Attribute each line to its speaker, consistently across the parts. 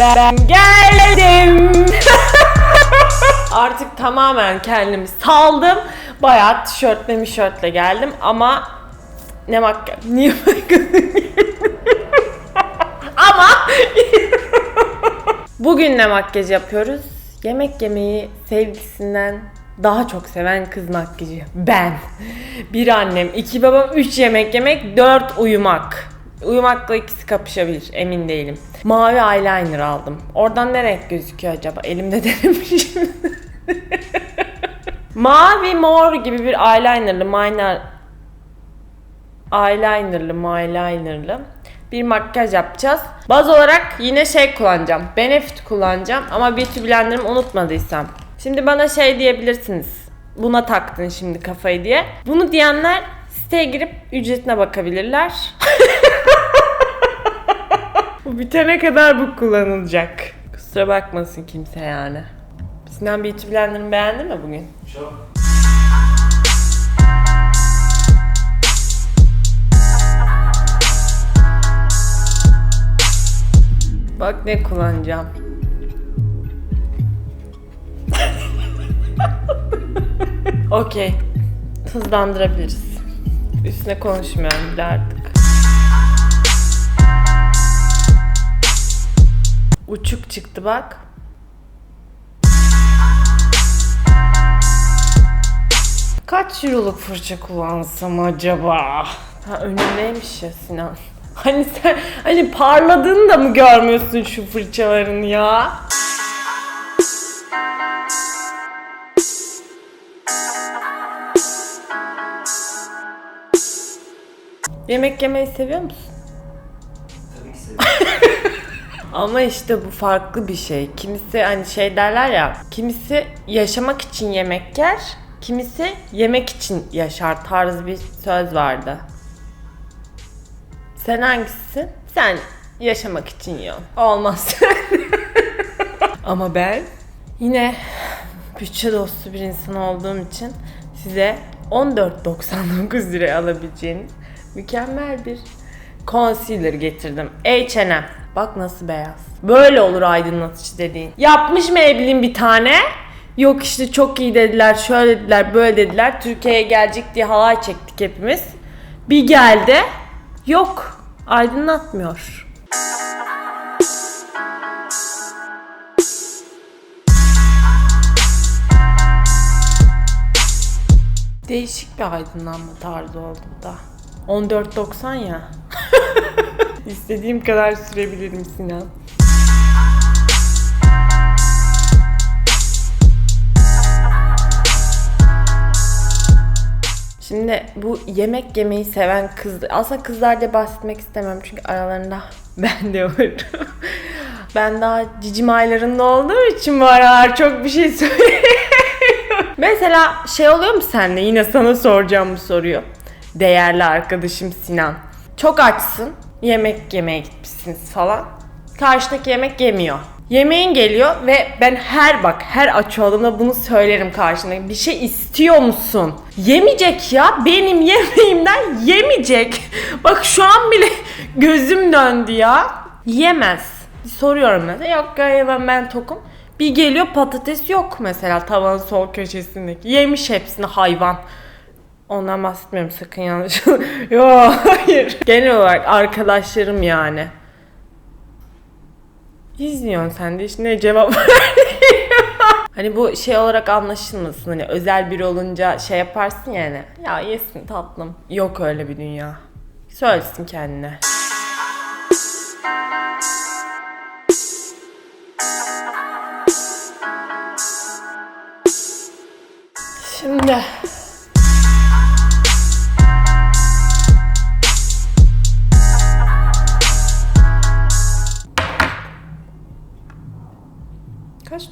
Speaker 1: ben geldim. Artık tamamen kendimi saldım. Bayağı tişörtle mişörtle geldim ama ne makyaj, niye makyaj? ama bugün ne makyaj yapıyoruz? Yemek yemeyi sevgisinden daha çok seven kız makyajı. Ben. Bir annem, iki babam, üç yemek yemek, dört uyumak. Uyumakla ikisi kapışabilir emin değilim. Mavi eyeliner aldım. Oradan ne renk gözüküyor acaba? Elimde denemişim. Mavi mor gibi bir eyelinerlı minor eyelinerlı eyelinerlı bir makyaj yapacağız. Baz olarak yine şey kullanacağım. Benefit kullanacağım ama Beauty Blender'ımı unutmadıysam. Şimdi bana şey diyebilirsiniz. Buna taktın şimdi kafayı diye. Bunu diyenler siteye girip ücretine bakabilirler. bu bitene kadar bu kullanılacak. Kusura bakmasın kimse yani. Sinan Beauty Blender'ımı beğendin mi bugün?
Speaker 2: Çok.
Speaker 1: Bak ne kullanacağım. Okey. Hızlandırabiliriz. Üstüne konuşmuyorum bile artık. Uçuk çıktı bak. Kaç euroluk fırça kullansam acaba? Ha önündeymiş ya Sinan. Hani sen hani parladığını da mı görmüyorsun şu fırçaların ya? Yemek yemeyi seviyor musun? Ama işte bu farklı bir şey. Kimisi hani şey derler ya, kimisi yaşamak için yemek yer, kimisi yemek için yaşar tarzı bir söz vardı. Sen hangisisin? Sen yaşamak için yiyorsun. Olmaz. Ama ben yine bütçe dostu bir insan olduğum için size 14.99 liraya alabileceğiniz mükemmel bir concealer getirdim. H&M. Bak nasıl beyaz. Böyle olur aydınlatıcı dediğin. Yapmış Maybelline bir tane. Yok işte çok iyi dediler, şöyle dediler, böyle dediler. Türkiye'ye gelecek diye halay çektik hepimiz. Bir geldi. Yok. Aydınlatmıyor. Değişik bir aydınlanma tarzı oldu da. 14.90 ya. İstediğim kadar sürebilirim Sinan. Şimdi bu yemek yemeyi seven kız, aslında kızlar diye bahsetmek istemem çünkü aralarında ben de varım. ben daha cicim aylarında olduğum için bu aralar çok bir şey söyleyemiyorum. Mesela şey oluyor mu sende? Yine sana soracağım bu soruyu. Değerli arkadaşım Sinan. Çok açsın. Yemek yemeye gitmişsiniz falan. Karşıdaki yemek yemiyor. Yemeğin geliyor ve ben her bak her aç olduğumda bunu söylerim karşındaki. Bir şey istiyor musun? Yemeyecek ya. Benim yemeğimden yemeyecek. Bak şu an bile gözüm döndü ya. Yemez. Soruyorum mesela. Yok yemem ben tokum. Bir geliyor patates yok mesela tavanın sol köşesindeki. Yemiş hepsini hayvan. Ondan bahsetmiyorum sakın yanlış. Yok hayır. Genel olarak arkadaşlarım yani. İzliyorsun sen de işte ne cevap Hani bu şey olarak anlaşılmasın hani özel biri olunca şey yaparsın yani. Ya yesin tatlım. Yok öyle bir dünya. Söylesin kendine.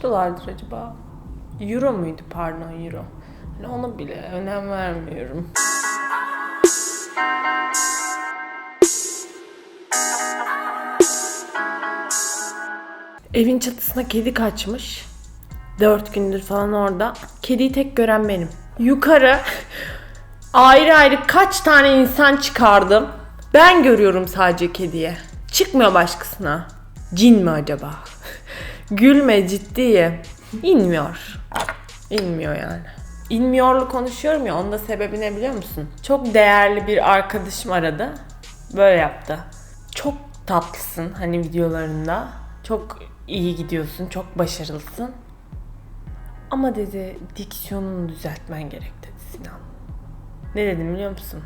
Speaker 1: Kaç acaba? Euro muydu pardon euro. Hani onu bile önem vermiyorum. Evin çatısına kedi kaçmış. Dört gündür falan orada. Kediyi tek gören benim. Yukarı ayrı ayrı kaç tane insan çıkardım. Ben görüyorum sadece kediye. Çıkmıyor başkasına. Cin mi acaba? Gülme ciddiye. İnmiyor. İnmiyor yani. İnmiyorlu konuşuyorum ya onun da sebebi ne biliyor musun? Çok değerli bir arkadaşım aradı. Böyle yaptı. Çok tatlısın hani videolarında. Çok iyi gidiyorsun, çok başarılısın. Ama dedi diksiyonunu düzeltmen gerek dedi Sinan. Ne dedim biliyor musun?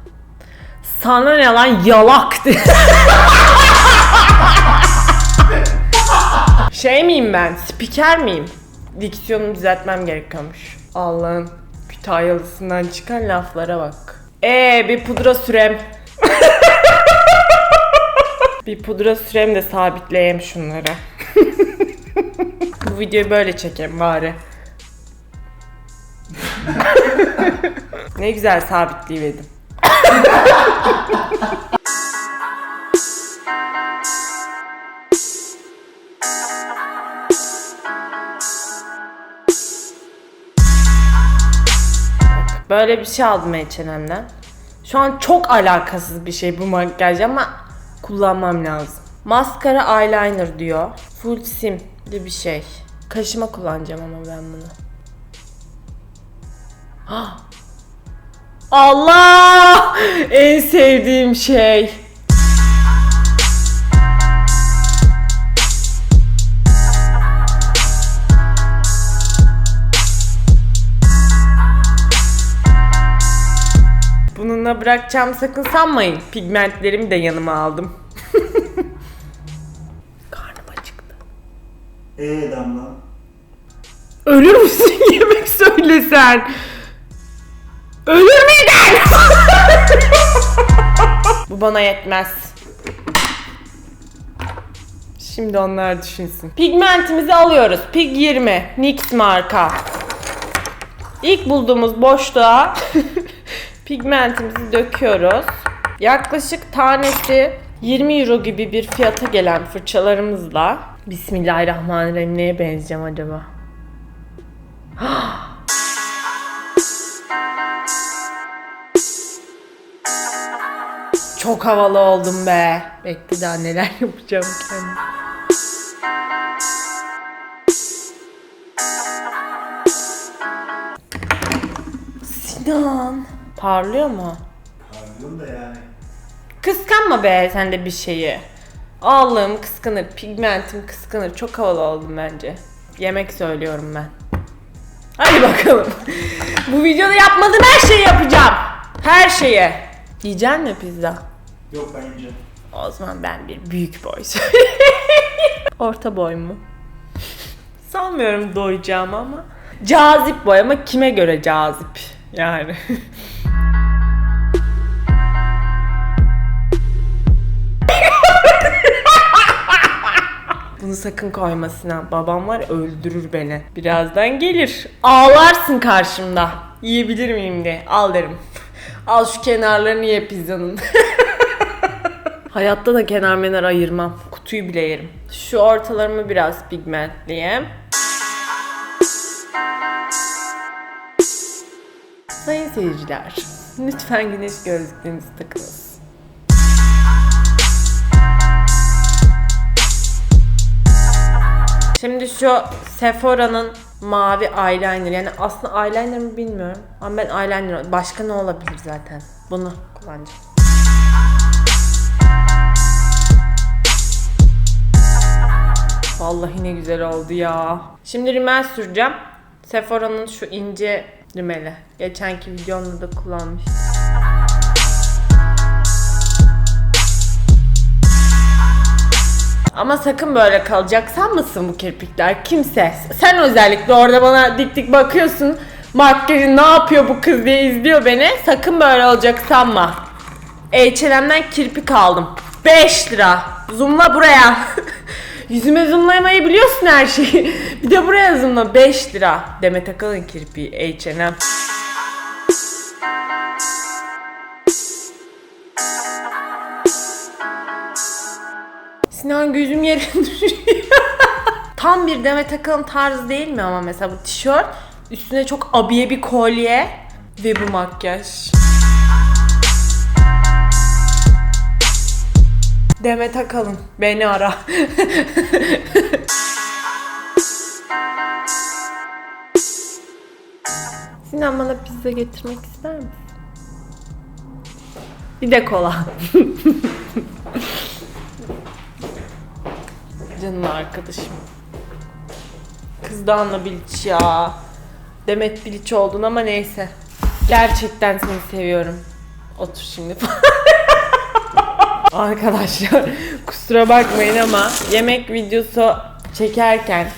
Speaker 1: Sana ne lan yalak dedi. şey miyim ben? Spiker miyim? Diksiyonumu düzeltmem gerekiyormuş. Allah'ın Kütahyalısından çıkan laflara bak. Ee bir pudra sürem. bir pudra sürem de sabitleyeyim şunları. Bu videoyu böyle çekeyim bari. ne güzel sabitleyiverdim. Böyle bir şey aldım H&M'den. Şu an çok alakasız bir şey bu makyaj ama kullanmam lazım. Maskara eyeliner diyor. Full sim diye bir şey. Kaşıma kullanacağım ama ben bunu. Ah! Allah! En sevdiğim şey. Bununla bırakacağım sakın sanmayın. Pigmentlerimi de yanıma aldım. Karnım acıktı.
Speaker 2: Ee Damla.
Speaker 1: Ölür müsün yemek söylesen? Ölür müydün? Bu bana yetmez. Şimdi onlar düşünsün. Pigmentimizi alıyoruz. Pig 20. NYX marka. İlk bulduğumuz boşluğa pigmentimizi döküyoruz. Yaklaşık tanesi 20 euro gibi bir fiyata gelen fırçalarımızla Bismillahirrahmanirrahim neye benzeyeceğim acaba? Çok havalı oldum be. Bekle daha neler yapacağım kendim. Sinan. Parlıyor mu?
Speaker 2: Pardon da yani.
Speaker 1: Kıskanma be sen de bir şeyi. Allah'ım kıskanır, pigmentim kıskanır. Çok havalı oldum bence. Yemek söylüyorum ben. Hadi bakalım. Bu videoda yapmadığım her şeyi yapacağım. Her şeyi. Yiyecek mi pizza?
Speaker 2: Yok ben yiyeceğim.
Speaker 1: O zaman ben bir büyük boy Orta boy mu? Sanmıyorum doyacağım ama. Cazip boy ama kime göre cazip? Yani. Bunu sakın koyma Sinan. Babam var öldürür beni. Birazdan gelir. Ağlarsın karşımda. Yiyebilir miyim diye. Al derim. Al şu kenarlarını ye pizzanın. Hayatta da kenar menar ayırmam. Kutuyu bile yerim. Şu ortalarımı biraz pigmentleyeyim. Sayın seyirciler, lütfen güneş gözlüklerinizi takınız. Şimdi şu Sephora'nın mavi eyeliner yani aslında eyeliner mi bilmiyorum ama ben eyeliner başka ne olabilir zaten bunu kullanacağım. Vallahi ne güzel oldu ya. Şimdi rimel süreceğim. Sephora'nın şu ince rimeli. Geçenki videomda da kullanmıştım. Ama sakın böyle kalacak. Sen mısın bu kirpikler? Kimse. Sen özellikle orada bana dik dik bakıyorsun. Makyajı ne yapıyor bu kız diye izliyor beni. Sakın böyle olacak sanma. H&M'den kirpik aldım. 5 lira. Zoomla buraya. Yüzüme zoomlamayı biliyorsun her şeyi. Bir de buraya zoomla 5 lira. Demet Akalın kirpiği H&M. Sinan gözüm yerine düşüyor. Tam bir Demet Akalın tarzı değil mi ama mesela bu tişört üstüne çok abiye bir kolye ve bu makyaj. Demet Akalın beni ara. Sinan bana pizza getirmek ister misin? Bir de kola. Canım arkadaşım. Kızdanla Bilic ya. Demet Bilic oldun ama neyse. Gerçekten seni seviyorum. Otur şimdi. Arkadaşlar kusura bakmayın ama yemek videosu çekerken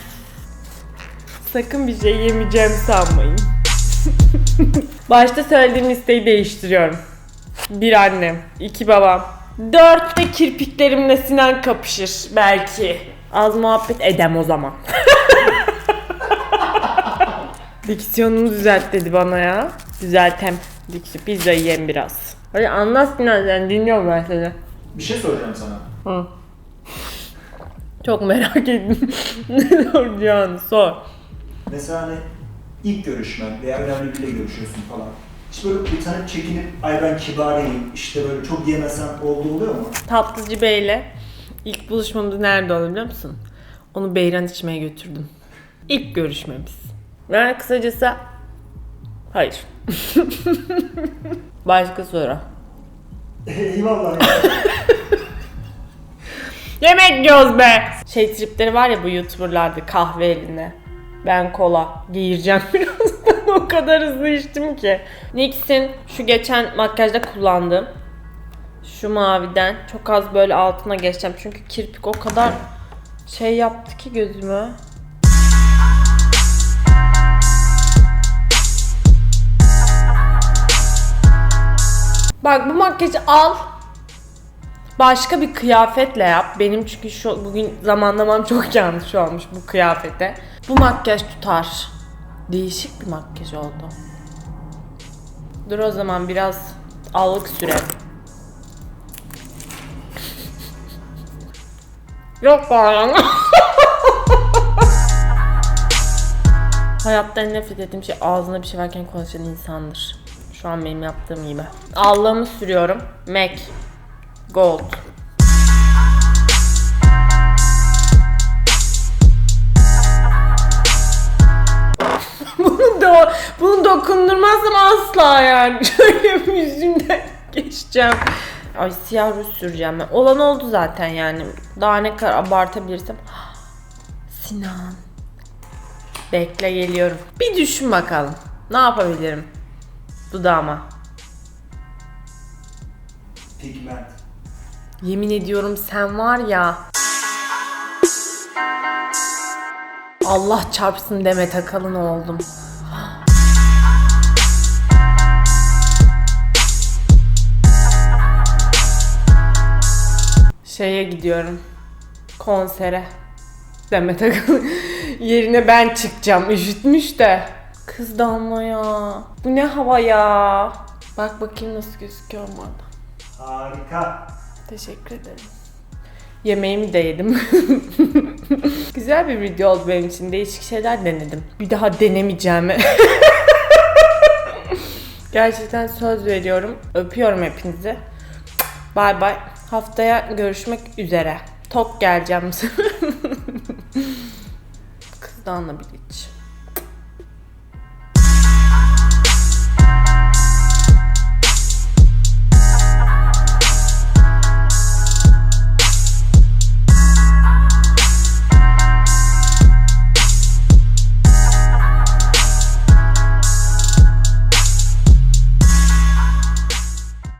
Speaker 1: sakın bir şey yemeyeceğim sanmayın. Başta söylediğim listeyi değiştiriyorum. Bir annem, iki babam. Dörtte kirpiklerimle Sinan kapışır belki. Az muhabbet edem o zaman. Diksiyonumu düzelt dedi bana ya. Düzeltem. Diksiyon. Pizza yiyeyim biraz. Hadi anlat Sinan sen dinliyorum ben seni.
Speaker 2: Bir şey soracağım sana.
Speaker 1: Hı. Çok merak ettim. ne soracağını sor.
Speaker 2: Mesela hani ilk görüşmen veya önemli biriyle görüşüyorsun falan. Hiç böyle bir tane çekinip ay ben kibariyim işte böyle çok yemesen oldu oluyor mu?
Speaker 1: Tatlıcı Bey'le ilk buluşmamız nerede oldu biliyor musun? Onu beyran içmeye götürdüm. İlk görüşmemiz. Yani kısacası hayır. Başka soru.
Speaker 2: Eyvallah.
Speaker 1: Yemek yiyoruz be. Şey tripleri var ya bu youtuberlarda kahve eline. Ben kola giyireceğim birazdan o kadar hızlı içtim ki. NYX'in şu geçen makyajda kullandığım şu maviden çok az böyle altına geçeceğim. Çünkü kirpik o kadar şey yaptı ki gözümü. Bak bu makyajı al. Başka bir kıyafetle yap. Benim çünkü şu bugün zamanlamam çok yanlış olmuş bu kıyafete. Bu makyaj tutar. Değişik bir makyaj oldu. Dur o zaman biraz allık süre. Yok bana. Hayatta en nefret ettiğim şey ağzına bir şey varken konuşan insandır. Şu an benim yaptığım gibi. Allığımı sürüyorum. MAC Gold. bunu da bunu dokundurmazsam asla yani. Şöyle yüzümden geçeceğim. Ay siyah ruj süreceğim ben. Olan oldu zaten yani. Daha ne kadar abartabilirsem. Sinan. Bekle geliyorum. Bir düşün bakalım. Ne yapabilirim? Dudağıma.
Speaker 2: Pigment.
Speaker 1: Yemin ediyorum sen var ya. Allah çarpsın deme takalın oldum. Şeye gidiyorum. Konsere. Deme takalın. Yerine ben çıkacağım. Üşütmüş de. Kız damla ya. Bu ne hava ya. Bak bakayım nasıl gözüküyor orada.
Speaker 2: Harika.
Speaker 1: Teşekkür ederim. Yemeğimi de yedim. Güzel bir video oldu benim için. Değişik şeyler denedim. Bir daha denemeyeceğimi. Gerçekten söz veriyorum. Öpüyorum hepinizi. Bay bay. Haftaya görüşmek üzere. Tok geleceğim. Kızdanla bir iç.